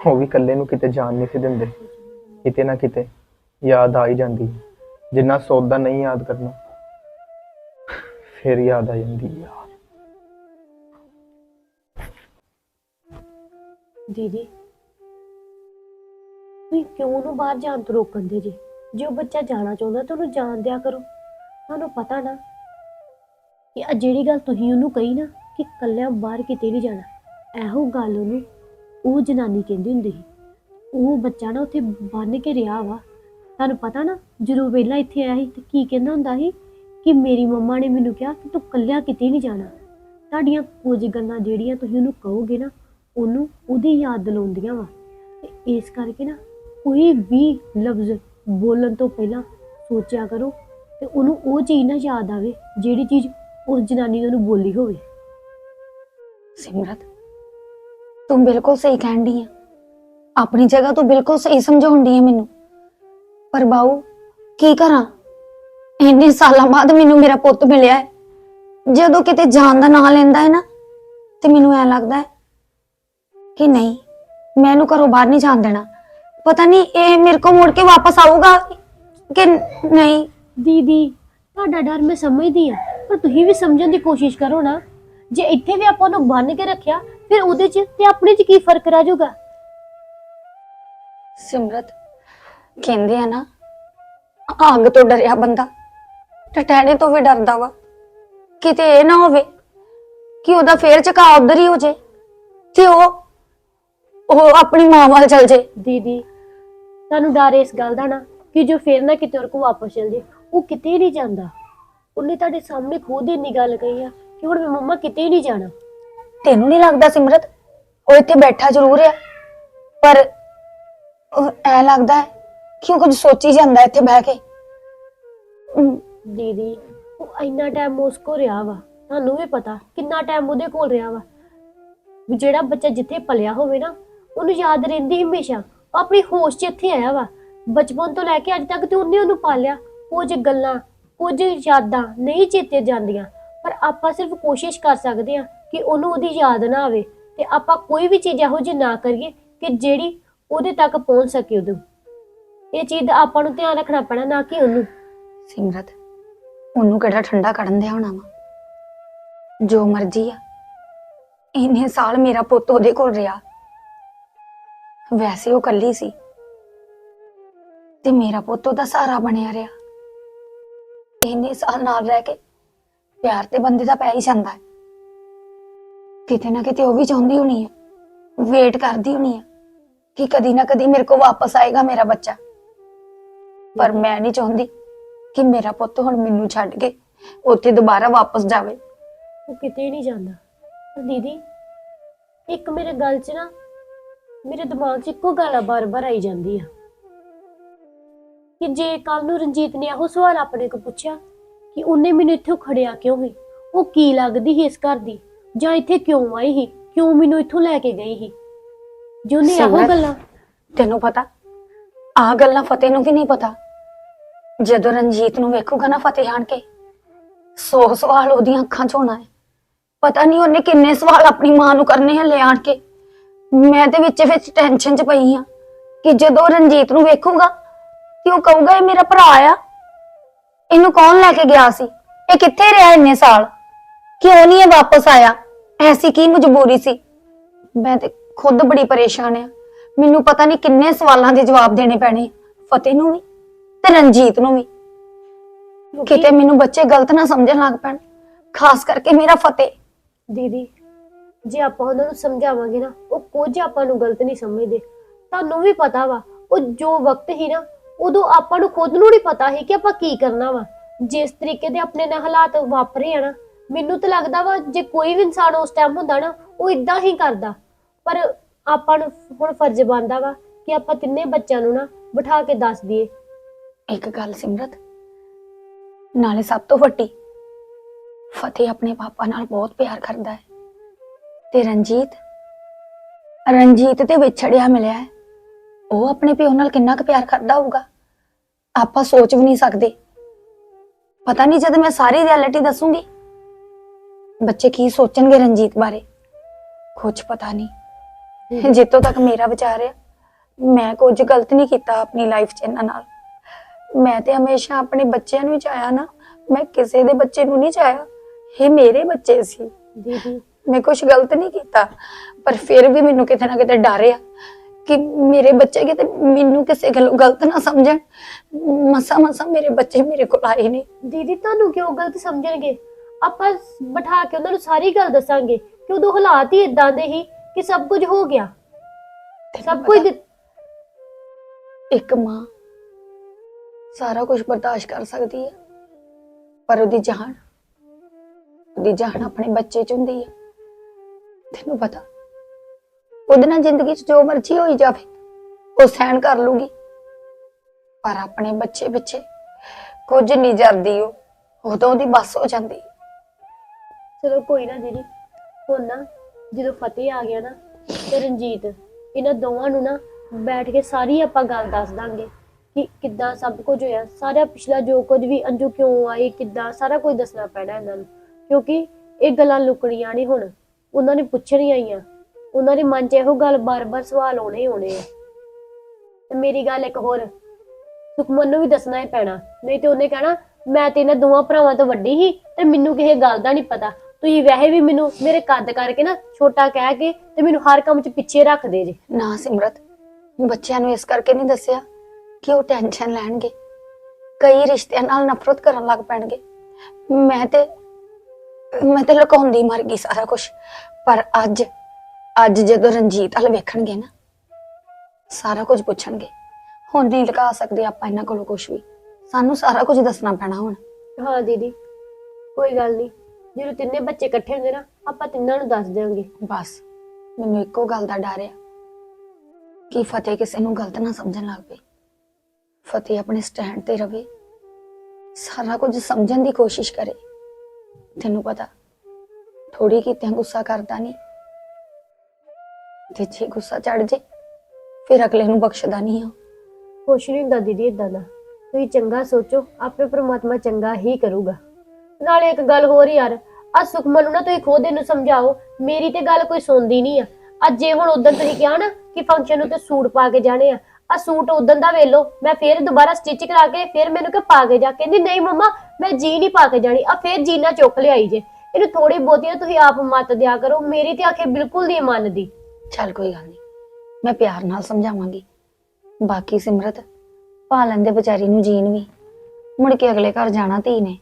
ਉਹ ਵੀ ਇਕੱਲੇ ਨੂੰ ਕਿਤੇ ਜਾਣ ਨਹੀਂ ਸੀ ਦਿੰਦੇ। ਕਿਤੇ ਨਾ ਕਿਤੇ ਯਾਦ ਆ ਹੀ ਜਾਂਦੀ ਜਿੰਨਾ ਸੋਚਦਾ ਨਹੀਂ ਯਾਦ ਕਰਨਾ, ਫਿਰ ਯਾਦ ਆ ਜਾਂਦੀ ਯਾਰ। ਦੀਦੀ, ਤੁਸੀਂ ਕਿਉਂ ਉਹਨੂੰ ਬਾਹਰ ਜਾਣ ਤੋਂ ਰੋਕਣ ਦੇ ਜੀ? ਜੇ ਉਹ ਬੱਚਾ ਜਾਣਾ ਚਾਹੁੰਦਾ ਤਾਂ ਉਹਨੂੰ ਜਾਣ ਦਿਆ ਕਰੋ। ਤੁਹਾਨੂੰ ਪਤਾ ਨਾ ਕਿ ਆ ਜਿਹੜੀ ਗੱਲ ਤੁਸੀਂ ਉਹਨੂੰ ਕਹੀ ਨਾ ਕਿ ਕੱਲਿਆਂ ਬਾਹਰ ਕਿਤੇ ਨਹੀਂ ਜਾਣਾ, ਇਹੋ ਗੱਲ ਉਹਨੂੰ ਉਹ ਜਨਾਨੀ ਕਹਿੰਦੀ ਹੁੰਦੀ ਸੀ, ਉਹ ਬੱਚਾ ਨਾ ਉੱਥੇ ਬੰਨ ਕੇ ਰਿਹਾ ਵਾ। ਤੁਹਾਨੂੰ ਪਤਾ ਨਾ, ਜਦੋਂ ਪਹਿਲਾਂ ਇੱਥੇ ਆਇਆ ਸੀ ਤੇ ਕੀ ਕਹਿੰਦਾ ਹੁੰਦਾ ਸੀ ਕਿ ਮੇਰੀ ਮੰਮਾ ਨੇ ਮੈਨੂੰ ਕਿਹਾ ਕਿ ਤੂੰ ਕੱਲਿਆਂ ਕਿਤੇ ਨਹੀਂ ਜਾਣਾ। ਤੁਹਾਡੀਆਂ ਕੁਝ ਗੱਲਾਂ ਜਿਹੜੀਆਂ ਤੁਸੀਂ ਉਹਨੂੰ ਕਹੋਗੇ ਨਾ, ਉਹਨੂੰ ਉਹਦੀ ਯਾਦ ਦਿਲਾਉਂਦੀਆਂ ਵਾ। ਤੇ ਇਸ ਕਰਕੇ ਨਾ ਕੋਈ ਵੀ ਲਫ਼ਜ਼ ਬੋਲਣ ਤੋਂ ਪਹਿਲਾਂ ਸੋਚਿਆ ਕਰੋ ਤੇ ਉਹਨੂੰ ਉਹ ਚੀਜ਼ ਨਾ ਯਾਦ ਆਵੇ ਜਿਹੜੀ ਚੀਜ਼ ਉਸ ਜਨਾਨੀ ਨੇ ਉਹਨੂੰ ਬੋਲੀ ਹੋਵੇ। ਸਿਮਰਤ ਤੂੰ ਬਿਲਕੁਲ ਸਹੀ ਕਹਿਣ ਡਈ ਆ। ਆਪਣੀ ਜਗ੍ਹਾ ਤੂੰ ਬਿਲਕੁਲ ਸਹੀ ਸਮਝਾਉਣ ਡਈ ਮੈਨੂੰ। ਪਰ ਬਾਊ, ਕੀ ਕਰਾਂ? ਇੰਨੇ ਸਾਲਾਂ ਬਾਅਦ ਮੈਨੂੰ ਮੇਰਾ ਪੁੱਤ ਮਿਲਿਆ ਹੈ। ਜਦੋਂ ਕਿਤੇ ਜਾਣ ਦਾ ਨਾਂ ਲੈਂਦਾ ਹੈ ਨਾ, ਤੇ ਮੈਨੂੰ ਐ ਲੱਗਦਾ ਹੈ ਕਿ ਨਹੀਂ, ਮੈਂ ਇਹਨੂੰ ਘਰੋਂ ਬਾਹਰ ਨਹੀਂ ਜਾਣ ਦੇਣਾ। ਪਤਾ ਨਹੀਂ ਇਹ ਮੇਰੇ ਕੋਲ ਮੁੜ ਕੇ ਵਾਪਸ ਆਊਗਾ ਕਿ ਨਹੀਂ। ਦੀਦੀ, ਤੁਹਾਡਾ ਡਰ ਮੈਂ ਸਮਝਦੀ ਆ ਪਰ ਤੁਸੀਂ ਵੀ ਸਮਝਣ ਦੀ ਕੋਸ਼ਿਸ਼ ਕਰੋ ਨਾ। ਜੇ ਇੱਥੇ ਵੀ ਆਪਾਂ ਉਹਨੂੰ ਬੰਨ ਕੇ ਰੱਖਿਆ ਫਿਰ ਉਹਦੇ 'ਚ ਤੇ ਆਪਣੇ 'ਚ ਕੀ ਫ਼ਰਕ ਰਹਿ ਜਾਊਗਾ? ਸਿਮਰਤ ਕਹਿੰਦੇ ਆ ਨਾ ਅੱਗ ਤੋਂ ਡਰਿਆ ਬੰਦਾ ਟਟੈਣੇ ਤੋਂ ਵੀ ਡਰਦਾ ਵਾ। ਕਿਤੇ ਇਹ ਨਾ ਹੋਵੇ ਕਿ ਉਹਦਾ ਫੇਰ ਝਕਾ ਉਧਰ ਹੀ ਹੋ ਜੇ ਤੇ ਉਹ ਉਹ ਆਪਣੀ ਮਾਂ ਵੱਲ ਚਲ ਜੇ। ਦੀਦੀ ਤੁਹਾਨੂੰ ਡਰ ਇਸ ਗੱਲ ਦਾ ਨਾ ਕਿ ਜੋ ਫਿਰ ਨਾ ਕਿਤੇ ਹੋਰ ਕੋ ਵਾਪਸ ਚਲ ਜੇ ਉਹ ਕਿਤੇ ਨਹੀਂ ਜਾਂਦਾ। ਉਹਨੇ ਤੁਹਾਡੇ ਸਾਹਮਣੇ ਖੁਦ ਹੀ ਇੰਨੀ ਗੱਲ ਕਹੀ ਆ ਕਿ ਹੁਣ ਮੈਂ ਮੰਮਾ ਕਿਤੇ ਨਹੀਂ ਜਾਣਾ। ਤੈਨੂੰ ਨਹੀਂ ਲੱਗਦਾ ਸਿਮਰਤ? ਉਹ ਇੱਥੇ ਬੈਠਾ ਜ਼ਰੂਰ ਆ। ਪਰ ਐ ਲੱਗਦਾ ਹੈ ਕਿ ਉਹ ਕੁਝ ਸੋਚੀ ਜਾਂਦਾ ਇੱਥੇ ਬਹਿ ਕੇ। ਦੀਦੀ, ਉਹ ਇੰਨਾ ਟਾਈਮ ਮੁਸਕੋ ਰਿਹਾ ਵਾ। ਤੁਹਾਨੂੰ ਵੀ ਪਤਾ ਕਿੰਨਾ ਟਾਈਮ ਉਹਦੇ ਕੋਲ ਰਿਹਾ ਵਾ। ਵੀ ਜਿਹੜਾ ਬੱਚਾ ਜਿੱਥੇ ਪਲਿਆ ਹੋਵੇ ਨਾ, ਉਹਨੂੰ ਯਾਦ ਰਹਿੰਦੀ ਹਮੇਸ਼ਾ। ਉਹ ਆਪਣੀ ਹੋਸ਼ 'ਚ ਇੱਥੇ ਆਇਆ ਵਾ। ਬਚਪਨ ਤੋਂ ਲੈ ਕੇ ਅੱਜ ਤੱਕ ਤੇ ਉਹਨੇ ਉਹਨੂੰ ਪਾਲਿਆ। ਕੁਝ ਗੱਲਾਂ, ਕੁਝ ਯਾਦਾਂ ਨਹੀਂ ਚੇਤੇ ਜਾਂਦੀਆਂ। ਪਰ ਆਪਾਂ ਸਿਰਫ ਕੋਸ਼ਿਸ਼ ਕਰ ਸਕਦੇ ਹਾਂ ਕਿ ਉਹਨੂੰ ਉਹਦੀ ਯਾਦ ਨਾ ਆਵੇ ਤੇ ਆਪਾਂ ਕੋਈ ਵੀ ਚੀਜ਼ ਇਹੋ ਜਿਹੀ ਨਾ ਕਰੀਏ ਕਿ ਜਿਹੜੀ ਉਹਦੇ ਤੱਕ ਪਹੁੰਚ ਸਕੇ ਉਦੋਂ ਇਹ ਚੀਜ਼ ਦਾ ਆਪਾਂ ਨੂੰ ਧਿਆਨ ਰੱਖਣਾ ਪੈਣਾ ਨਾ ਕਿ ਉਹਨੂੰ। ਸਿਮਰਤ, ਉਹਨੂੰ ਕਿਹੜਾ ਠੰਡਾ ਕੱਢਣ ਦਿਆ ਹੋਣਾ ਵਾ? ਜੋ ਮਰਜ਼ੀ ਆ। ਇੰਨੇ ਸਾਲ ਮੇਰਾ ਪੁੱਤ ਉਹਦੇ ਕੋਲ ਰਿਹਾ। ਵੈਸੇ ਉਹ ਕੱਲੀ ਸੀ। ਤੇ ਮੇਰਾ ਪੁੱਤ ਉਹਦਾ ਸਹਾਰਾ ਬਣਿਆ ਰਿਹਾ। ਇੰਨੇ ਸਾਲ ਨਾਲ ਰਹਿ ਕੇ ਪਿਆਰ ਤੇ ਬੰਦੇ ਦਾ ਪੈ ਹੀ ਜਾਂਦਾ ਹੈ। ਕਿਤੇ ਨਾ ਕਿਤੇ ਉਹ ਵੀ ਚਾਹੁੰਦੀ ਹੋਣੀ ਹੈ ਵੇਟ ਕਰਦੀ ਹੋਣੀ ਹੈ ਕਿ ਕਦੀ ਨਾ ਕਦੀ ਮੇਰੇ ਕੋਲ ਵਾਪਸ ਆਏਗਾ ਮੇਰਾ ਬੱਚਾ। ਪਰ ਮੈਂ ਨਹੀਂ ਚਾਹੁੰਦੀ ਕਿ ਮੇਰਾ ਪੁੱਤ ਹੁਣ ਮੈਨੂੰ ਛੱਡ ਕੇ ਉੱਥੇ ਦੁਬਾਰਾ ਵਾਪਸ ਜਾਵੇ। ਉਹ ਕਿਤੇ ਨਹੀਂ ਜਾਂਦਾ। ਪਰ ਦੀਦੀ, ਇੱਕ ਮੇਰੇ ਗੱਲ 'ਚ ਨਾ ਮੇਰੇ ਦਿਮਾਗ 'ਚ ਇੱਕੋ ਗੱਲ ਆ, ਬਾਰ-ਬਾਰ ਆਈ ਜਾਂਦੀ ਆ। ਕਿ ਜੇ ਕੱਲ ਨੂੰ ਰਣਜੀਤ ਨੇ ਇਹੋ ਸਵਾਲ ਆਪਣੇ ਕੋ ਪੁੱਛਿਆ ਕਿ ਉਹਨੇ ਮੈਨੂੰ ਇੱਥੋਂ ਖੜਿਆ ਕਿਉਂ ਸੀ? ਉਹ ਕੀ ਲੱਗਦੀ ਸੀ ਇਸ ਘਰ ਦੀ? ਜਾਂ ਇੱਥੇ ਕਿਉਂ ਆਈ ਸੀ? ਕਿਉਂ ਮੈਨੂੰ ਇੱਥੋਂ ਲੈ ਕੇ ਗਈ ਸੀ? ਜੇ ਉਹਨੇ ਇਹੋ ਗੱਲਾਂ ਤੈਨੂੰ ਪਤਾ ਆ ਗੱਲਾਂ ਫਤਿਹ ਨੂੰ ਵੀ ਨਹੀਂ ਪਤਾ। ਜਦੋਂ ਰਣਜੀਤ ਨੂੰ ਵੇਖੂਗਾ ਨਾ ਫਤਿਹ ਆਣ ਕੇ ਸੌ ਸਵਾਲ ਉਹਦੀਆਂ ਅੱਖਾਂ 'ਚ ਹੋਣਾ ਹੈ। ਪਤਾ ਨਹੀਂ ਉਹਨੇ ਕਿੰਨੇ ਸਵਾਲ ਆਪਣੀ ਮਾਂ ਨੂੰ ਕਰਨੇ ਆ ਲੈ ਆਣ ਕੇ। ਮੈਂ ਤੇ ਵਿੱਚ ਵਿੱਚ ਟੈਨਸ਼ਨ 'ਚ ਪਈ ਆ ਕਿ ਜਦੋਂ ਰਣਜੀਤ ਨੂੰ ਵੇਖੂਗਾ ਤੇ ਉਹ ਕਹੂਗਾ ਇਹ ਮੇਰਾ ਭਰਾ ਆ। ਇਹਨੂੰ ਕੌਣ ਲੈ ਕੇ ਗਿਆ ਸੀ? ਇਹ ਕਿੱਥੇ ਰਿਹਾ ਇੰਨੇ ਸਾਲ? ਕਿਉਂ ਨਹੀਂ ਇਹ ਵਾਪਸ ਆਇਆ? ਐਸੀ ਕੀ ਮਜਬੂਰੀ ਸੀ? ਮੈਂ ਤੇ ਖੁਦ ਬੜੀ ਪਰੇਸ਼ਾਨ ਆ। ਮੈਨੂੰ ਪਤਾ ਨਹੀਂ ਕਿੰਨੇ ਸਵਾਲਾਂ ਦੇ ਜਵਾਬ ਦੇਣੇ ਪੈਣੇ ਫਤਿਹ ਨੂੰ ਵੀ ਤੇ ਰਣਜੀਤ ਨੂੰ ਵੀ। ਕਿਤੇ ਮੈਨੂੰ ਬੱਚੇ ਗਲਤ ਨਾ ਸਮਝਣ ਲੱਗ ਪੈਣ। ਖਾਸ ਕਰਕੇ ਮੇਰਾ ਫਤਿਹ। ਦੀਦੀ ਜੇ ਆਪਾਂ ਉਹਨਾਂ ਨੂੰ ਸਮਝਾਵਾਂਗੇ ਨਾ ਉਹ ਕੁਝ ਆਪਾਂ ਨੂੰ ਗਲਤ ਨਹੀਂ ਸਮਝਦੇ। ਤੁਹਾਨੂੰ ਵੀ ਪਤਾ ਵਾ ਉਹ ਜੋ ਵਕਤ ਹੀ ਨਾ ਉਦੋਂ ਆਪਾਂ ਨੂੰ ਖੁਦ ਨੂੰ ਨਹੀਂ ਪਤਾ ਸੀ ਕਿ ਆਪਾਂ ਕੀ ਕਰਨਾ ਵਾ। ਜਿਸ ਤਰੀਕੇ ਦੇ ਆਪਣੇ ਨਾਲ ਹਾਲਾਤ ਵਾਪਰੇ ਆ ਨਾ ਮੈਨੂੰ ਤਾਂ ਲੱਗਦਾ ਵਾ ਜੇ ਕੋਈ ਵੀ ਇਨਸਾਨ ਉਸ ਟਾਈਮ ਹੁੰਦਾ ਨਾ, ਉਹ ਇਦਾਂ ਹੀ ਕਰਦਾ। ਪਰ ਆਪਾਂ ਨੂੰ ਹੁਣ ਫਰਜ਼ ਬਣਦਾ ਵਾ ਕਿ ਆਪਾਂ ਤਿੰਨੇ ਬੱਚਿਆਂ ਨੂੰ ਨਾ ਬਿਠਾ ਕੇ ਦੱਸ ਦਈਏ। ਇੱਕ ਗੱਲ ਸਿਮਰਤ, ਨਾਲੇ ਸਭ ਤੋਂ ਵੱਡੀ, ਫਤਿਹ ਆਪਣੇ ਪਾਪਾ ਨਾਲ ਬਹੁਤ ਪਿਆਰ ਕਰਦਾ ਹੈ। ਤੇ ਰਣਜੀਤ ਰਣਜੀਤ ਤੇ ਵਿਛੜਿਆ ਮਿਲਿਆ ਹੈ। ਉਹ ਆਪਣੇ ਪਿਓ ਨਾਲ ਕਿੰਨਾ ਕੁ ਪਿਆਰ ਕਰਦਾ ਹੋਊਗਾ? ਆਪਾਂ ਸੋਚ ਵੀ ਨਹੀਂ ਸਕਦੇ। ਪਤਾ ਨਹੀਂ ਜਦ ਮੈਂ ਸਾਰੀ ਰਿਐਲਿਟੀ ਦੱਸੂਗੀ। ਬੱਚੇ ਕੀ ਸੋਚਣਗੇ ਰਣਜੀਤ ਬਾਰੇ? ਕੁਝ ਪਤਾ ਨਹੀਂ। ਜਿੱਤੋਂ ਤੱਕ ਮੇਰਾ ਵਿਚਾਰ ਆ ਮੈਂ ਕੁਝ ਗਲਤ ਨਹੀਂ ਕੀਤਾ ਆਪਣੀ ਲਾਈਫ 'ਚ ਇਹਨਾਂ ਨਾਲ। ਮੈਂ ਤੇ ਹਮੇਸ਼ਾ ਆਪਣੇ ਬੱਚਿਆਂ ਨੂੰ ਹੀ ਚਾਹਿਆ ਨਾ ਮੈਂ ਕਿਸੇ ਦੇ ਬੱਚੇ ਨੂੰ ਨਹੀਂ ਚਾਹਿਆ। ਇਹ ਮੇਰੇ ਬੱਚੇ ਸੀ। ਦੀਦੀ। ਮੈਂ ਕੁਝ ਗਲਤ ਨਹੀਂ ਕੀਤਾ ਪਰ ਫਿਰ ਵੀ ਮੈਨੂੰ ਕਿਤੇ ਨਾ ਕਿਤੇ ਡਰ ਆ ਕਿ ਮੇਰੇ ਬੱਚੇ ਕਿਤੇ ਮੈਨੂੰ ਕਿਸੇ ਗੱਲੋਂ ਗਲਤ ਨਾ ਸਮਝਣ। ਮਸਾ ਮਸਾ ਮੇਰੇ ਬੱਚੇ ਮੇਰੇ ਕੋਲ ਆਏ ਨੇ। ਦੀਦੀ ਤੁਹਾਨੂੰ ਕਿਉਂ ਗਲਤ ਸਮਝਣਗੇ? ਆਪਾਂ ਬਿਠਾ ਕੇ ਉਹਨਾਂ ਨੂੰ ਸਾਰੀ ਗੱਲ ਦੱਸਾਂਗੇ ਕਿ ਉਦੋਂ ਹਾਲਾਤ ਹੀ ਇਦਾਂ ਦੇ ਹੀ ਕਿ ਸਭ ਕੁਝ ਹੋ ਗਿਆ। ਸਭ ਕੁਝ ਦਿੱਤ- ਇੱਕ ਮਾਂ ਸਾਰਾ ਕੁਝ ਬਰਦਾਸ਼ਤ ਕਰ ਸਕਦੀ ਹੈ ਪਰ ਉਹਦੀ ਜਾਨ ਉਹਦੀ ਜਾਨ ਆਪਣੇ ਬੱਚੇ ਚ ਹੁੰਦੀ ਹੈ ਤੈਨੂੰ ਪਤਾ? ਉਹਦੇ ਨਾਲ ਜ਼ਿੰਦਗੀ ਚ ਜੋ ਮਰਜ਼ੀ ਹੋਈ ਜਾਵੇ ਉਹ ਸਹਿਣ ਕਰ ਲੂਗੀ। ਪਰ ਆਪਣੇ ਬੱਚੇ ਪਿੱਛੇ ਕੁਝ ਨਹੀਂ ਜਰਦੀ ਉਹ ਉਦੋਂ ਉਹਦੀ ਬੱਸ ਹੋ ਜਾਂਦੀ ਚਲੋ ਕੋਈ ਨਾ ਦੀਦੀ, ਹੁਣ ਨਾ ਜਦੋਂ ਫਤਿਹ ਆ ਗਿਆ ਨਾ ਤੇ ਰਣਜੀਤ, ਇਹਨਾਂ ਦੋਵਾਂ ਨੂੰ ਨਾ ਬੈਠ ਕੇ ਸਾਰੀ ਆਪਾਂ ਗੱਲ ਦੱਸ ਦਾਂਗੇ ਕਿ ਕਿੱਦਾਂ ਸਭ ਕੁਝ ਹੋਇਆ। ਸਾਰਾ ਪਿਛਲਾ ਜੋ ਕੁਝ ਵੀ ਅੰਜੂ ਕਿਉਂ ਆਈ ਕਿੱਦਾਂ, ਸਾਰਾ ਕੁਝ ਦੱਸਣਾ ਪੈਣਾ ਇਹਨਾਂ ਨੂੰ। ਕਿਉਂਕਿ ਇਹ ਗੱਲਾਂ ਲੁਕਣੀਆਂ ਨਹੀਂ ਹੁਣ, ਉਹਨਾਂ ਨੇ ਪੁੱਛਣੀਆਂ ਹੀ ਉਹਨਾਂ ਦੇ ਮਨ 'ਚ ਇਹੋ ਗੱਲ ਬਾਰ-ਬਾਰ ਸਵਾਲ ਆਉਣੇ ਆਉਣੇ ਆ। ਤੇ ਮੇਰੀ ਗੱਲ ਇੱਕ ਹੋਰ, ਸੁਖਮਨ ਨੂੰ ਵੀ ਦੱਸਣਾ ਹੀ ਪੈਣਾ। ਨਹੀਂ ਤੇ ਉਹਨੇ ਕਹਿਣਾ, ਮੈਂ ਤੇ ਇਹਨਾਂ ਦੋਵਾਂ ਭਰਾਵਾਂ ਤੋਂ ਵੱਡੀ ਸੀ ਤੇ ਮੈਨੂੰ ਕਿਸੇ ਗੱਲ ਦਾ ਨਹੀਂ ਪਤਾ। ਤੁਸੀਂ ਵੈਸੇ ਵੀ ਮੈਨੂੰ ਮੇਰੇ ਕੱਦ ਕਰਕੇ ਨਾ ਛੋਟਾ ਕਹਿ ਕੇ ਤੇ ਮੈਨੂੰ ਹਰ ਕੰਮ 'ਚ ਪਿੱਛੇ ਰੱਖਦੇ ਜੇ। ਨਾ ਸਿਮਰਤ ਬੱਚਿਆਂ ਨੂੰ ਇਸ ਕਰਕੇ ਨਹੀਂ ਦੱਸਿਆ ਕਿ ਉਹ ਟੈਨਸ਼ਨ ਲੈਣਗੇ। ਕਈ ਰਿਸ਼ਤਿਆਂ ਨਾਲ ਨਫ਼ਰਤ ਕਰਨ ਲੱਗ ਪੈਣਗੇ। ਮੈਂ ਤੇ ਮੈਂ ਤੇ ਲੁਕਾਉਂਦੀ ਮਰ ਗਈ ਸਾਰਾ ਕੁਝ ਪਰ ਅੱਜ ਅੱਜ ਜਦੋਂ ਰਣਜੀਤ ਹਲ ਵੇਖਣਗੇ ਨਾ ਸਾਰਾ ਕੁਝ ਪੁੱਛਣਗੇ। ਹੁਣ ਨਹੀਂ ਲੁਕਾ ਸਕਦੇ ਆਪਾਂ ਇਹਨਾਂ ਕੋਲੋਂ ਕੁਝ ਵੀ। ਸਾਨੂੰ ਸਾਰਾ ਕੁਝ ਦੱਸਣਾ ਪੈਣਾ ਹੁਣ। ਹਾਂ ਦੀਦੀ ਕੋਈ ਗੱਲ ਨਹੀਂ ਜਦੋਂ ਤਿੰਨੇ ਬੱਚੇ ਇਕੱਠੇ ਹੁੰਦੇ ਨਾ ਆਪਾਂ ਤਿੰਨਾਂ ਨੂੰ ਦੱਸ ਦਿਆਂਗੇ। ਬਸ ਮੈਨੂੰ ਇੱਕੋ ਗੱਲ ਦਾ ਡਰ ਆ। ਕਿ ਫਤਿਹ ਕਿਸੇ ਨੂੰ ਗਲਤ ਨਾ ਸਮਝਣ ਲੱਗ ਪਏ। ਫਤਿਹ ਆਪਣੇ ਸਟੈਂਡ ਤੇ ਰਵੇ। ਸਾਰਾ ਕੁਝ ਸਮਝਣ ਦੀ ਕੋਸ਼ਿਸ਼ ਕਰੇ। ਤੈਨੂੰ ਪਤਾ ਥੋੜੀ ਕੀਤਿਆਂ ਗੁੱਸਾ ਕਰਦਾ ਨਹੀਂ। ਤੇ ਜੇ ਗੁੱਸਾ ਚੜ ਜੇ ਫਿਰ ਅਗਲੇ ਨੂੰ ਬਖਸ਼ਦਾ ਨਹੀਂ ਉਹ ਕੁਛ ਨਹੀਂ ਹੁੰਦਾ ਦੀਦੀ ਇਦਾਂ ਦਾ। ਤੁਸੀਂ ਚੰਗਾ ਸੋਚੋ ਆਪੇ ਪ੍ਰਮਾਤਮਾ ਚੰਗਾ ਹੀ ਕਰੂਗਾ। ਨਾਲੇ ਇੱਕ ਗੱਲ ਹੋਰ ਯਾਰ ਆ ਸੁਖਮਨ ਨੂੰ ਨਾ ਤੁਸੀਂ ਖੁਦ ਇਹਨੂੰ ਸਮਝਾਓ, ਮੇਰੀ ਤੇ ਗੱਲ ਕੋਈ ਸੁਣਦੀ ਨਹੀਂ ਆ। ਅੱਜ ਜੇ ਹੁਣ ਉਦੋਂ ਤੁਸੀਂ ਕਿਹਾ ਨਾ ਕਿ ਫੰਕਸ਼ਨ ਨੂੰ ਤੇ ਸੂਟ ਪਾ ਕੇ ਜਾਣੇ ਆ ਆ ਸੂਟ ਉਦੋਂ ਦਾ ਵੇਲੋ ਮੈਂ ਫੇਰ ਦੁਬਾਰਾ ਸਟਿਚ ਕਰਾ ਕੇ ਫੇਰ ਮੈਨੂੰ ਕਿ ਪਾ ਕੇ ਜਾ। ਕਹਿੰਦੀ, ਨਹੀਂ ਮੰਮਾ, ਮੈਂ ਜੀ ਨਹੀਂ ਪਾ ਕੇ ਜਾਣੀ ਆ ਫੇਰ ਜੀਨਾ ਚੁੱਕ ਲਿਆਈ ਜੇ। ਇਹਨੂੰ ਥੋੜੀ ਬਹੁਤੀ ਤੁਸੀਂ ਆਪ ਮਤ ਦਿਆ ਕਰੋ, ਮੇਰੀ ਤੇ ਆਖੇ ਬਿਲਕੁਲ ਨਹੀਂ ਮੰਨਦੀ। ਚੱਲ ਕੋਈ ਗੱਲ ਨਹੀਂ, ਮੈਂ ਪਿਆਰ ਨਾਲ ਸਮਝਾਵਾਂਗੀ। ਬਾਕੀ ਸਿਮਰਤ ਪਾਲਣ ਦੇ ਵਿਚਾਰੀ ਨੂੰ ਜੀਣ ਵੀ। ਮੁੜ ਕੇ ਅਗਲੇ ਘਰ ਜਾਣਾ ਧੀ ਨੇ।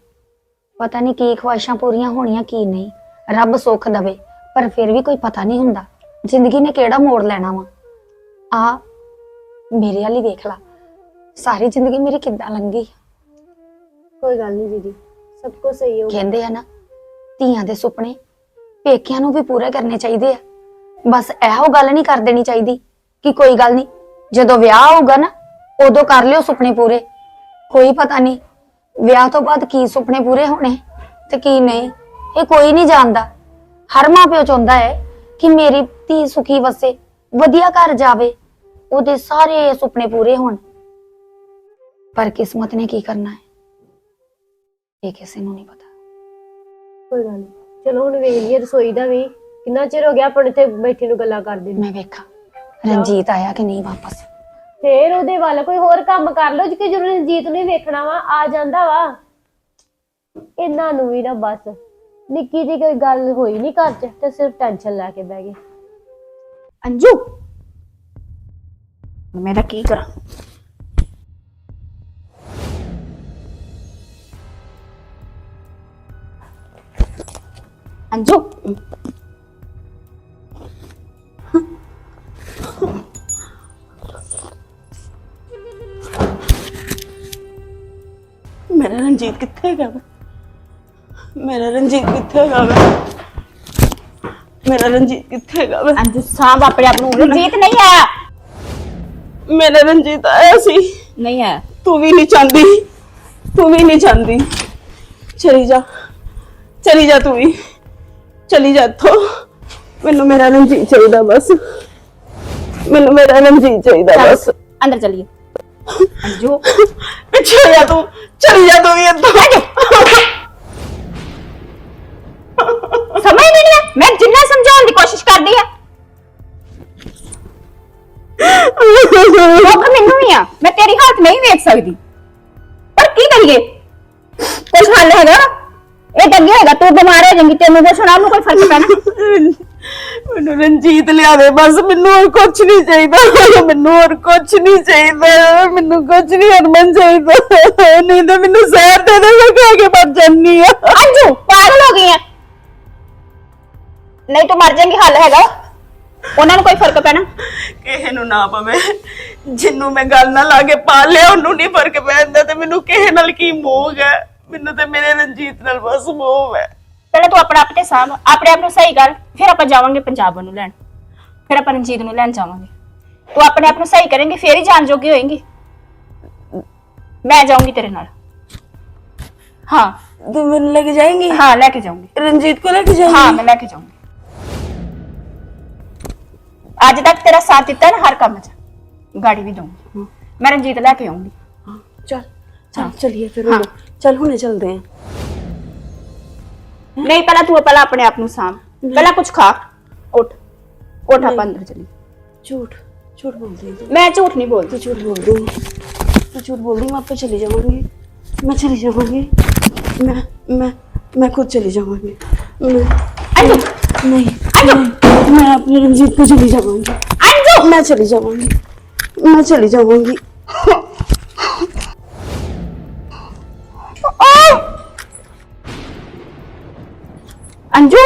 ਪਤਾ ਨਹੀਂ ਕੀ ਖੁਆਇਸ਼ਾਂ ਪੂਰੀਆਂ ਹੋਣੀਆਂ ਕੀ ਨਹੀਂ। ਰੱਬ ਸੁੱਖ ਦਵੇ ਪਰ ਫਿਰ ਵੀ ਕੋਈ ਪਤਾ ਨਹੀਂ ਹੁੰਦਾ ਜ਼ਿੰਦਗੀ ਨੇ ਕਿਹੜਾ ਮੋੜ ਲੈਣਾ ਵਾ। ਆ ਮੇਰੇ ਵਾਲੀ ਵੇਖ ਲਾ। ਸਾਰੀ ਜ਼ਿੰਦਗੀ ਮੇਰੀ ਕਿੱਦਾਂ ਲੰਘੀ? ਕੋਈ ਗੱਲ ਨਹੀਂ ਦੀਦੀ ਸਭ ਕੁਝ ਸਹੀ ਹੋ ਕਹਿੰਦੇ ਆ ਨਾ ਧੀਆਂ ਦੇ ਸੁਪਨੇ ਪੇਕਿਆਂ ਨੂੰ ਵੀ ਪੂਰੇ ਕਰਨੇ ਚਾਹੀਦੇ ਆ। ਬਸ ਇਹੋ ਗੱਲ ਨਹੀਂ ਕਰ ਦੇਣੀ ਚਾਹੀਦੀ ਕਿ ਕੋਈ ਗੱਲ ਨਹੀਂ ਜਦੋਂ ਵਿਆਹ ਹੋਊਗਾ ਨਾ ਉਦੋਂ ਕਰ ਲਿਓ ਸੁਪਨੇ ਪੂਰੇ। ਕੋਈ ਪਤਾ ਨਹੀਂ ਵਿਆਹ ਤੋਂ ਬਾਅਦ ਕੀ ਸੁਪਨੇ ਪੂਰੇ ਹੋਣੇ ਤੇ ਕੀ ਨਹੀਂ ਇਹ ਕੋਈ ਨਹੀਂ ਜਾਣਦਾ। ਹਰ ਮਾਂ ਪਿਓ ਚਾਹੁੰਦਾ ਹੈ ਕਿ ਮੇਰੀ ਧੀ ਸੁਖੀ ਵਸੇ ਵਧੀਆ ਘਰ ਜਾਵੇ ਉਹਦੇ ਸਾਰੇ ਸੁਪਨੇ ਪੂਰੇ ਹੋਣ। ਪਰ ਕਿਸਮਤ ਨੇ ਕੀ ਕਰਨਾ ਹੈ? ਇਹ ਕਿਸੇ ਨੂੰ ਨਹੀਂ ਪਤਾ। ਕੋਈ ਗੱਲ ਨਹੀਂ। ਚਲੋ ਹੁਣ ਵੇਖ ਲਈਏ ਰਸੋਈ ਦਾ ਵੀ। ਕਿੰਨਾ ਚਿਰ ਹੋ ਗਿਆ ਆਪਾਂ ਇੱਥੇ ਬੈਠੇ ਨੂੰ ਗੱਲਾਂ ਕਰਦੇ ਨੂੰ। ਮੈਂ ਵੇਖਾਂ। ਰਣਜੀਤ ਆਇਆ ਕਿ ਨਹੀਂ ਵਾਪਸ? ਫੇਰ ਉਹਦੇ ਵੱਲ ਕੋਈ ਹੋਰ ਕੰਮ ਕਰ ਲਓ ਕਿ ਜਦੋਂ ਰਣਜੀਤ ਨੂੰ ਹੀ ਵੇਖਣਾ ਵਾ, ਆ ਜਾਂਦਾ ਵਾ। ਇਹਨਾਂ ਨੂੰ ਵੀ ਨਾ ਬਸ, ਨਿੱਕੀ ਜੀ ਕੋਈ ਗੱਲ ਹੋਈ ਨਹੀਂ ਘਰ 'ਚ, ਤੇ ਸਿਰਫ ਟੈਨਸ਼ਨ ਲੈ ਕੇ ਬਹਿ ਗਏ। ਅੰਜੂ! ਹੁਣ ਮੇਰਾ ਕੀ ਕਰਾਂ? ਅੰਜੂ! ਰਣਜੀਤ ਕਿੱਥੇ ਹੈਗਾ ਵਾ? ਮੇਰਾ ਰਣਜੀਤ ਕਿੱਥੇ ਹੈਗਾ ਵਾ? ਮੇਰਾ ਰਣਜੀਤ ਕਿੱਥੇ ਹੈਗਾ ਵਾ? ਅੰਜੂ ਸਾਂਭ ਆਪਣੇ ਆਪ ਨੂੰ। ਰਣਜੀਤ ਨਹੀਂ ਆਇਆ। ਮੇਰਾ ਰਣਜੀਤ ਆਇਆ ਸੀ। ਨਹੀਂ ਆਇਆ। ਤੂੰ ਵੀ ਨਹੀਂ ਚਾਹੁੰਦੀ। ਤੂੰ ਵੀ ਨਹੀਂ ਚਾਹੁੰਦੀ। ਚਲੀ ਜਾ। ਚਲੀ ਜਾ ਤੂੰ ਵੀ। ਚਲੀ ਜਾ ਇੱਥੋਂ। ਮੈਨੂੰ ਮੇਰਾ ਰਣਜੀਤ ਚਾਹੀਦਾ ਬਸ। ਮੈਨੂੰ ਮੇਰਾ ਰਣਜੀਤ ਚਾਹੀਦਾ ਚੱਲ, ਬਸ। ਅੰਦਰ ਚਲੀਏ। ਅੰਜੂ ਪਿੱਛੇ ਹੋ ਜਾ ਤੂੰ ਚਲੀ ਜਾ ਤੂੰ ਵੀ ਇੱਥੋਂ। ਸਮਝ ਨਹੀਂ ਆ ਮੈਂ ਜਿੰਨਾ ਸਮਝਾਉਣ ਦੀ ਕੋਸ਼ਿਸ਼ ਕਰਦੀ ਆ। ਦੁੱਖ ਮੈਨੂੰ ਵੀ ਆ। ਮੈਂ ਤੇਰੀ ਹਾਲਤ ਨਹੀਂ ਵੇਖ ਸਕਦੀ। ਪਰ ਕੀ ਕਰੀਏ? ਕੁਛ ਹੱਲ ਹੈਗਾ ਇਹ ਡੰਗੇ ਹੈਗਾ ਤੂੰ ਬਿਮਾਰ ਹੋ ਜਾਏਂਗੀ ਤੈਨੂੰ ਦੱਸਣਾ ਉਹਨੂੰ ਕੋਈ ਫ਼ਰਕ ਪੈਣਾ। ਮੈਨੂੰ ਰਣਜੀਤ ਲਿਆ ਦੇ ਬਸ ਮੈਨੂੰ ਹੋਰ ਕੁਝ ਨਹੀਂ ਚਾਹੀਦਾ। ਮੈਨੂੰ ਹੋਰ ਕੁਝ ਨਹੀਂ ਚਾਹੀਦਾ। ਮੈਨੂੰ ਕੁਝ ਨਹੀਂ ਹਰਮਨ ਚਾਹੀਦਾ। ਨਹੀਂ ਤਾਂ ਮੈਨੂੰ ਜ਼ਹਿਰ ਦੇ ਦੇ ਮੈਂ ਖਾ ਕੇ ਮਰ ਜਾਨੀ ਆ। ਅੰਜੂ ਪਾਗਲ ਹੋ ਗਈ ਆ ਨਹੀਂ ਤੂੰ ਮਰ ਜਾਏਂਗੀ ਹੱਲ ਹੈਗਾ। ਉਹਨਾਂ ਨੂੰ ਕੋਈ ਫ਼ਰਕ ਪੈਣਾ? ਕਿਸੇ ਨੂੰ ਨਾ ਪਵੇ। ਜਿੰਨੂੰ ਮੈਂ ਗੱਲ ਨਾਲ ਲਾ ਕੇ ਪਾਲ ਲਿਆ ਉਹਨੂੰ ਨਹੀਂ ਫ਼ਰਕ ਪੈਂਦਾ ਤੇ ਮੈਨੂੰ ਕਿਸੇ ਨਾਲ ਕੀ ਮੋਹ ਹੈ? ਮੈਨੂੰ ਤੇ ਮੇਰੇ ਰਣਜੀਤ ਨਾਲ ਬਸ ਮੋਹ ਹੈ। ਪਹਿਲਾਂ ਤੂੰ ਆਪਣਾ ਆਪ ਤੇ ਆਪਣੇ ਆਪ ਨੂੰ ਸਹੀ ਕਰ ਫਿਰ ਆਪਾਂ ਜਾਵਾਂਗੇ ਪੰਜਾਬ ਨੂੰ ਲੈਣ। ਫਿਰ ਆਪਾਂ ਰਣਜੀਤ ਨੂੰ ਲੈਣ ਜਾਵਾਂਗੇ। ਤੂੰ ਆਪਣੇ ਆਪ ਨੂੰ ਸਹੀ ਕਰੇਂਗੀ ਫੇਰ ਹੀ ਜਾਣ ਜੋਗੀ ਹੋਏਂਗੀ। ਮੈਂ ਜਾਊਂਗੀ ਤੇਰੇ ਨਾਲ। ਹਾਂ। ਤੂੰ ਮੈਨੂੰ ਲੈ ਕੇ ਜਾਏਂਗੀ? ਹਾਂ ਲੈ ਕੇ ਜਾਊਂਗੀ। ਰਣਜੀਤ ਕੋ ਲੈ ਕੇ ਜਾਏਂਗੀ? ਹਾਂ ਮੈਂ ਲੈ ਕੇ ਜਾਊਂਗੀ। ਅੱਜ ਤੱਕ ਤੇਰਾ ਸਾਥ ਦਿੱਤਾ ਨਾ ਹਰ ਕੰਮ 'ਚ। ਗਾੜੀ ਵੀ ਦਊਂਗੀ। ਮੈਂ ਰਣਜੀਤ ਲੈ ਕੇ ਆਉਂਗੀ ਚਲ। ਚਲ ਚਲਿਏ ਫਿਰ ਚੱਲ ਹੁਣੇ ਚਲਦੇ ਆਂ। ਨਹੀਂ ਪਹਿਲਾਂ ਤੂੰ ਪਹਿਲਾਂ ਆਪਣੇ ਆਪ ਨੂੰ ਸਾਂਭ। ਪਹਿਲਾਂ ਕੁਝ ਖਾ। ਉੱਠ। ਉੱਠ ਆਪਾਂ ਅੰਦਰ ਚਲੀ ਝੂਠ ਝੂਠ ਬੋਲਦੀ ਮੈਂ ਝੂਠ ਨਹੀਂ ਬੋਲਦੀ। ਤੂੰ ਝੂਠ ਬੋਲਦੀ। ਤੂੰ ਝੂਠ ਬੋਲਦੀ ਮੈਂ ਆਪੇ ਚਲੀ ਜਾਵਾਂਗੀ। ਮੈਂ ਚਲੀ ਜਾਵਾਂਗੀ। ਮੈਂ ਮੈਂ ਮੈਂ ਖੁਦ ਚਲੀ ਜਾਵਾਂਗੀ। ਮੈਂ ਅੰਜੂ! ਆਪਣੇ ਰਣਜੀਤ ਕੋ ਚਲੀ ਜਾਵਾਂਗੀ। ਮੈਂ ਚਲੀ ਜਾਵਾਂਗੀ। ਮੈਂ ਚਲੀ ਜਾਵਾਂਗੀ। ਅੰਜੂ?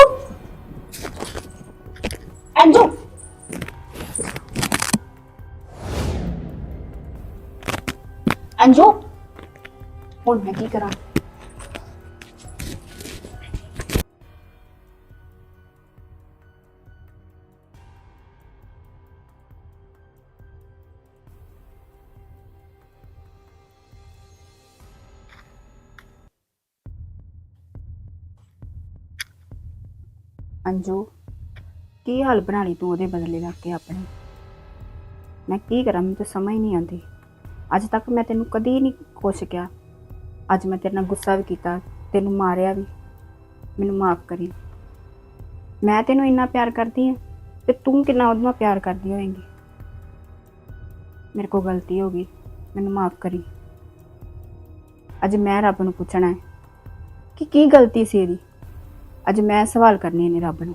ਅੰਜੂ। ਅੰਜੂ। ਹੁਣ ਮੈਂ ਕੀ ਕਰਾਂ? ਅੰਜੂ, ਕੀ ਹਾਲ ਬਣਾ ਲਈ ਤੂੰ ਉਹਦੇ ਬਦਲੇ ਲੱਗ ਕੇ ਆਪਣੇ? ਮੈਂ ਕੀ ਕਰਾਂ, ਮੈਨੂੰ ਤਾਂ ਸਮਝ ਨਹੀਂ ਆਉਂਦੀ। ਅੱਜ ਤੱਕ ਮੈਂ ਤੈਨੂੰ ਕਦੀ ਨਹੀਂ ਕੁਛ ਕਿਹਾ। ਅੱਜ ਮੈਂ ਤੇਰੇ ਨਾਲ ਗੁੱਸਾ ਵੀ ਕੀਤਾ, ਤੈਨੂੰ ਮਾਰਿਆ ਵੀ। ਮੈਨੂੰ ਮਾਫ ਕਰੀ। ਮੈਂ ਤੈਨੂੰ ਇੰਨਾ ਪਿਆਰ ਕਰਦੀ ਹਾਂ ਤੇ ਤੂੰ ਕਿੰਨਾ ਉਹਦੇ ਨਾਲ ਪਿਆਰ ਕਰਦੀ ਹੋਏਂਗੀ। ਮੇਰੇ ਕੋਲ ਗਲਤੀ ਹੋ ਗਈ, ਮੈਨੂੰ ਮਾਫ ਕਰੀ। ਅੱਜ ਮੈਂ ਰੱਬ ਨੂੰ ਪੁੱਛਣਾ ਹੈ ਕਿ ਕੀ ਗਲਤੀ ਸੀ ਇਹਦੀ? ਅੱਜ ਮੈਂ ਸਵਾਲ ਕਰਨੇ ਨੇ ਰੱਬ ਨੂੰ।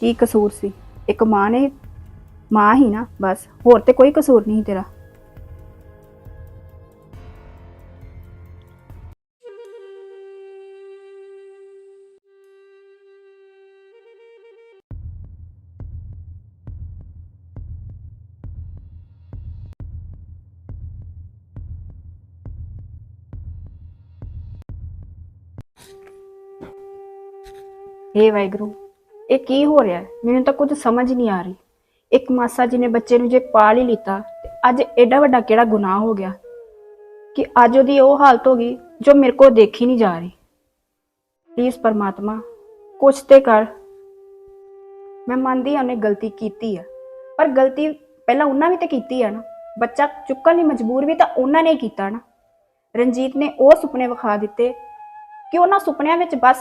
ਕੀ ਕਸੂਰ ਸੀ? ਇੱਕ ਮਾਂ ਨੇ, ਮਾਂ ਹੀ ਨਾ, ਬਸ। ਹੋਰ ਤੇ ਕੋਈ ਕਸੂਰ ਨਹੀਂ ਤੇਰਾ। ਹੇ ਵਾਹਿਗੁਰੂ, ਇਹ ਕੀ ਹੋ ਰਿਹਾ ਹੈ? ਮੈਨੂੰ ਤਾਂ ਕੁਝ ਸਮਝ ਨਹੀਂ ਆ ਰਹੀ। ਇੱਕ ਮਾਸਾ ਜੀ ਨੇ ਬੱਚੇ ਨੂੰ ਜੇ ਪਾਲ ਹੀ ਲਿੱਤਾ, ਤੇ ਅੱਜ ਐਡਾ ਵੱਡਾ ਕਿਹੜਾ ਗੁਨਾਹ ਹੋ ਗਿਆ? ਕਿ ਅੱਜ ਉਹਦੀ ਉਹ ਹਾਲਤ ਹੋ ਗਈ ਜੋ ਮੇਰੇ ਕੋਲ ਦੇਖੀ ਨਹੀਂ ਜਾ ਰਹੀ। ਪਲੀਜ਼ ਪਰਮਾਤਮਾ, ਕੁਛ ਤੇ ਕਰ। ਮੈਂ ਮੰਨਦੀ ਹਾਂ ਉਹਨੇ ਗਲਤੀ ਕੀਤੀ ਆ, ਪਰ ਗਲਤੀ ਪਹਿਲਾਂ ਉਹਨਾਂ ਵੀ ਤੇ ਕੀਤੀ ਆ ਨਾ। ਬੱਚਾ ਚੁੱਕਣ ਲਈ ਮਜਬੂਰ ਵੀ ਤਾਂ ਉਹਨਾਂ ਨੇ ਹੀ ਕੀਤਾ ਨਾ। ਰਣਜੀਤ ਨੇ ਉਹ ਸੁਪਨੇ ਵਿਖਾ ਦਿੱਤੇ ਕਿ ਉਹਨਾਂ ਸੁਪਨਿਆਂ ਵਿੱਚ ਬਸ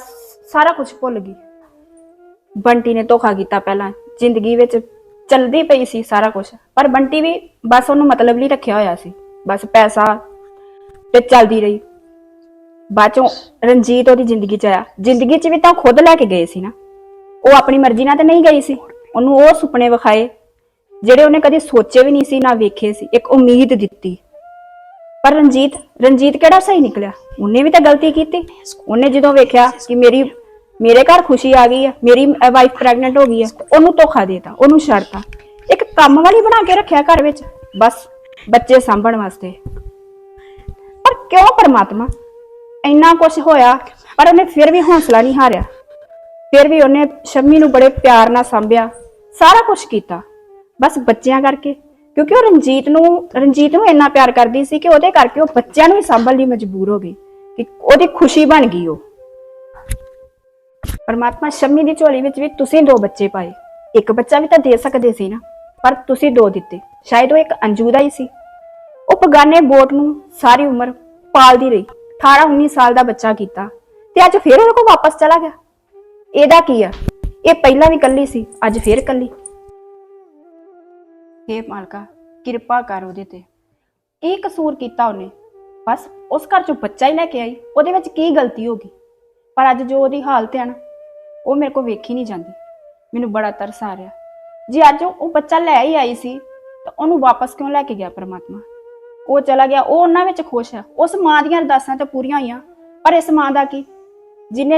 ਸਾਰਾ ਕੁਝ ਭੁੱਲ ਗਈ। ਬੰਟੀ ਨੇ ਧੋਖਾ ਕੀਤਾ ਪਹਿਲਾਂ। ਜ਼ਿੰਦਗੀ ਵਿੱਚ ਚਲਦੀ ਪਈ ਸੀ ਸਾਰਾ ਕੁਝ। ਪਰ ਬੰਟੀ ਵੀ ਬਸ ਉਹਨੂੰ ਮਤਲਬ ਲਈ ਰੱਖਿਆ ਹੋਇਆ ਸੀ। ਬਸ ਪੈਸਾ ਤੇ ਚਲਦੀ ਰਹੀ। ਬਾਅਦ ਚੋਂ ਰਣਜੀਤ ਉਹਦੀ ਜ਼ਿੰਦਗੀ ਚ ਆਇਆ। ਜ਼ਿੰਦਗੀ ਚ ਵੀ ਤਾਂ ਉਹ ਖੁਦ ਲੈ ਕੇ ਗਏ ਸੀ ਨਾ। ਉਹ ਆਪਣੀ ਮਰਜ਼ੀ ਨਾਲ ਤਾਂ ਨਹੀਂ ਗਈ ਸੀ। ਉਹਨੂੰ ਉਹ ਸੁਪਨੇ ਵਿਖਾਏ, ਜਿਹੜੇ ਉਹਨੇ ਕਦੇ ਸੋਚੇ ਵੀ ਨਹੀਂ ਸੀ, ਨਾ ਵੇਖੇ ਸੀ। ਇੱਕ ਉਮੀਦ ਦਿੱਤੀ। ਪਰ ਰਣਜੀਤ ਰਣਜੀਤ ਕਿਹੜਾ ਸਹੀ ਨਿਕਲਿਆ? ਉਹਨੇ ਵੀ ਤਾਂ ਗਲਤੀ ਕੀਤੀ। ਉਹਨੇ ਜਦੋਂ ਵੇਖਿਆ ਕਿ ਮੇਰੀ, ਮੇਰੇ ਘਰ ਖੁਸ਼ੀ ਆ ਗਈ ਹੈ ਮੇਰੀ ਵਾਈਫ ਪ੍ਰੈਗਨੈਂਟ ਹੋ ਗਈ ਹੈ ਉਹਨੂੰ ਧੋਖਾ ਦੇਤਾ, ਉਹਨੂੰ ਛੱਡਤਾ। ਇੱਕ ਕੰਮ ਵਾਲੀ ਬਣਾ ਕੇ ਰੱਖਿਆ ਘਰ ਵਿੱਚ, ਬਸ ਬੱਚੇ ਸਾਂਭਣ ਵਾਸਤੇ। ਪਰ ਕਿਉਂ ਪਰਮਾਤਮਾ? ਇੰਨਾ ਕੁਝ ਹੋਇਆ, ਪਰ ਉਹਨੇ ਫਿਰ ਵੀ ਹੌਸਲਾ ਨਹੀਂ ਹਾਰਿਆ। ਫਿਰ ਵੀ ਉਹਨੇ ਸ਼ੰਮੀ ਨੂੰ ਬੜੇ ਪਿਆਰ ਨਾਲ ਸੰਭਿਆ, ਸਾਰਾ ਕੁਝ ਕੀਤਾ। ਬਸ ਬੱਚਿਆਂ ਕਰਕੇ ਕਿਉਂਕਿ ਉਹ ਰਣਜੀਤ ਨੂੰ ਰਣਜੀਤ ਨੂੰ ਇੰਨਾ ਪਿਆਰ ਕਰਦੀ ਸੀ ਕਿ ਉਹਦੇ ਕਰਕੇ ਉਹ ਬੱਚਿਆਂ ਨੂੰ ਵੀ ਸੰਭਲਣ ਲਈ ਮਜਬੂਰ ਹੋ ਗਈ, ਕਿ ਉਹਦੀ ਖੁਸ਼ੀ ਬਣ ਗਈ ਉਹ। ਪਰਮਾਤਮਾ ਸ਼ੰਮੀ ਦੀ ਝੋਲੀ ਵਿੱਚ ਵੀ ਤੁਸੀਂ ਦੋ ਬੱਚੇ ਪਾਏ। ਇੱਕ ਬੱਚਾ ਵੀ ਤਾਂ ਦੇ ਸਕਦੇ ਸੀ ਨਾ, ਪਰ ਤੁਸੀਂ ਦੋ ਦਿੱਤੇ। ਸ਼ਾਇਦ ਉਹ ਇੱਕ ਅੰਜੂ ਦਾ ਹੀ ਸੀ। ਉਹ ਪਗਾਨੇ ਬੋਟ ਨੂੰ ਸਾਰੀ ਉਮਰ ਪਾਲਦੀ ਰਹੀ। 18 19 ਸਾਲ ਦਾ ਬੱਚਾ ਕੀਤਾ ਤੇ ਅੱਜ ਫਿਰ ਉਹਦੇ ਕੋਲ ਵਾਪਸ ਚਲਾ ਗਿਆ। ਇਹਦਾ ਕੀ ਆ? ਇਹ ਪਹਿਲਾਂ ਵੀ ਕੱਲੀ ਸੀ, ਅੱਜ ਫਿਰ ਕੱਲੀ ਹੇ ਮਾਲਕਾ, ਕਿਰਪਾ ਕਰ ਉਹਦੇ ਤੇ। ਕੀ ਕਸੂਰ ਕੀਤਾ ਉਹਨੇ। ਬਸ ਉਸ ਘਰ ਚੋਂ ਬੱਚਾ ਹੀ ਲੈ ਕੇ ਆਈ। ਉਹਦੇ ਵਿੱਚ ਕੀ ਗਲਤੀ ਹੋ ਗਈ? ਪਰ ਅੱਜ ਜੋ ਉਹਦੀ ਹਾਲਤ ਹੈ ਨਾ, ਉਹ ਮੇਰੇ ਕੋਲ ਵੇਖੀ ਨਹੀਂ ਜਾਂਦੀ। ਮੈਨੂੰ ਬੜਾ ਤਰਸ ਆ ਰਿਹਾ। ਜੇ ਅੱਜ ਉਹ ਬੱਚਾ ਲੈ ਹੀ ਆਈ ਸੀ, ਤਾਂ ਉਹਨੂੰ ਵਾਪਸ ਕਿਉਂ ਲੈ ਕੇ ਗਿਆ ਪਰਮਾਤਮਾ? ਉਹ ਚਲਾ ਗਿਆ, ਉਹ ਉਹਨਾਂ ਵਿੱਚ ਖੁਸ਼ ਹੈ ਉਸ ਮਾਂ ਦੀਆਂ ਅਰਦਾਸਾਂ ਤਾਂ ਪੂਰੀਆਂ ਹੋਈਆਂ। ਪਰ ਇਸ ਮਾਂ ਦਾ ਕੀ? ਜਿਹਨੇ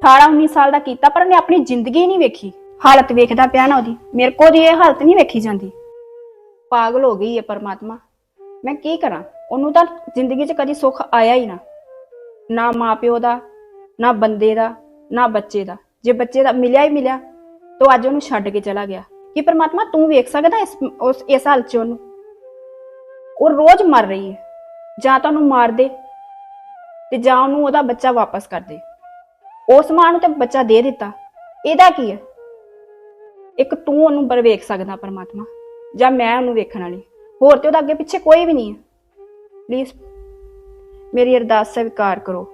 18 19 ਸਾਲ ਦਾ ਕੀਤਾ, ਪਰ ਉਹਨੇ ਆਪਣੀ ਜ਼ਿੰਦਗੀ ਨਹੀਂ ਵੇਖੀ। ਹਾਲਤ ਵੇਖਦਾ ਪਿਆ ਨਾ ਉਹਦੀ। ਮੇਰੇ ਕੋਲ ਦੀ ਇਹ ਹਾਲਤ ਨਹੀਂ ਵੇਖੀ ਜਾਂਦੀ। ਪਾਗਲ ਹੋ ਗਈ ਹੈ ਪਰਮਾਤਮਾ। ਮੈਂ ਕੀ ਕਰਾਂ? ਉਹਨੂੰ ਤਾਂ ਜ਼ਿੰਦਗੀ 'ਚ ਕਦੀ ਸੁੱਖ ਆਇਆ ਹੀ ਨਾ। ਨਾ ਮਾਪਿਓ ਦਾ, ਨਾ ਬੰਦੇ ਦਾ, ਨਾ ਬੱਚੇ ਦਾ। ਜੇ ਬੱਚੇ ਦਾ ਮਿਲਿਆ ਹੀ ਮਿਲਿਆ, ਤਾਂ ਅੱਜ ਉਹਨੂੰ ਛੱਡ ਕੇ ਚਲਾ ਗਿਆ। ਕਿ ਪਰਮਾਤਮਾ ਤੂੰ ਵੇਖ ਸਕਦਾ ਇਸ, ਉਸ, ਇਸ ਹਾਲਤ 'ਚ ਉਹਨੂੰ? ਉਹ ਰੋਜ਼ ਮਰ ਰਹੀ ਹੈ। ਜਾਂ ਤਾਂ ਉਹਨੂੰ ਮਾਰ ਦੇ ਤੇ ਜਾਂ ਉਹਨੂੰ ਉਹਦਾ ਬੱਚਾ ਵਾਪਸ ਕਰ ਦੇ। ਉਸ ਮਾਂ ਨੂੰ ਤੇ ਬੱਚਾ ਦੇ ਦਿੱਤਾ। ਇਹਦਾ ਕੀ ਹੈ? ਇੱਕ ਤੂੰ ਉਹਨੂੰ ਪਰ ਵੇਖ ਸਕਦਾ ਪਰਮਾਤਮਾ, ਜਾਂ ਮੈਂ ਉਹਨੂੰ ਵੇਖਣ ਵਾਲੀ। ਹੋਰ ਤੇ ਉਹਦਾ ਅੱਗੇ ਪਿੱਛੇ ਕੋਈ ਵੀ ਨਹੀਂ ਹੈ। ਪਲੀਜ਼ ਮੇਰੀ ਅਰਦਾਸ ਸਵੀਕਾਰ ਕਰੋ।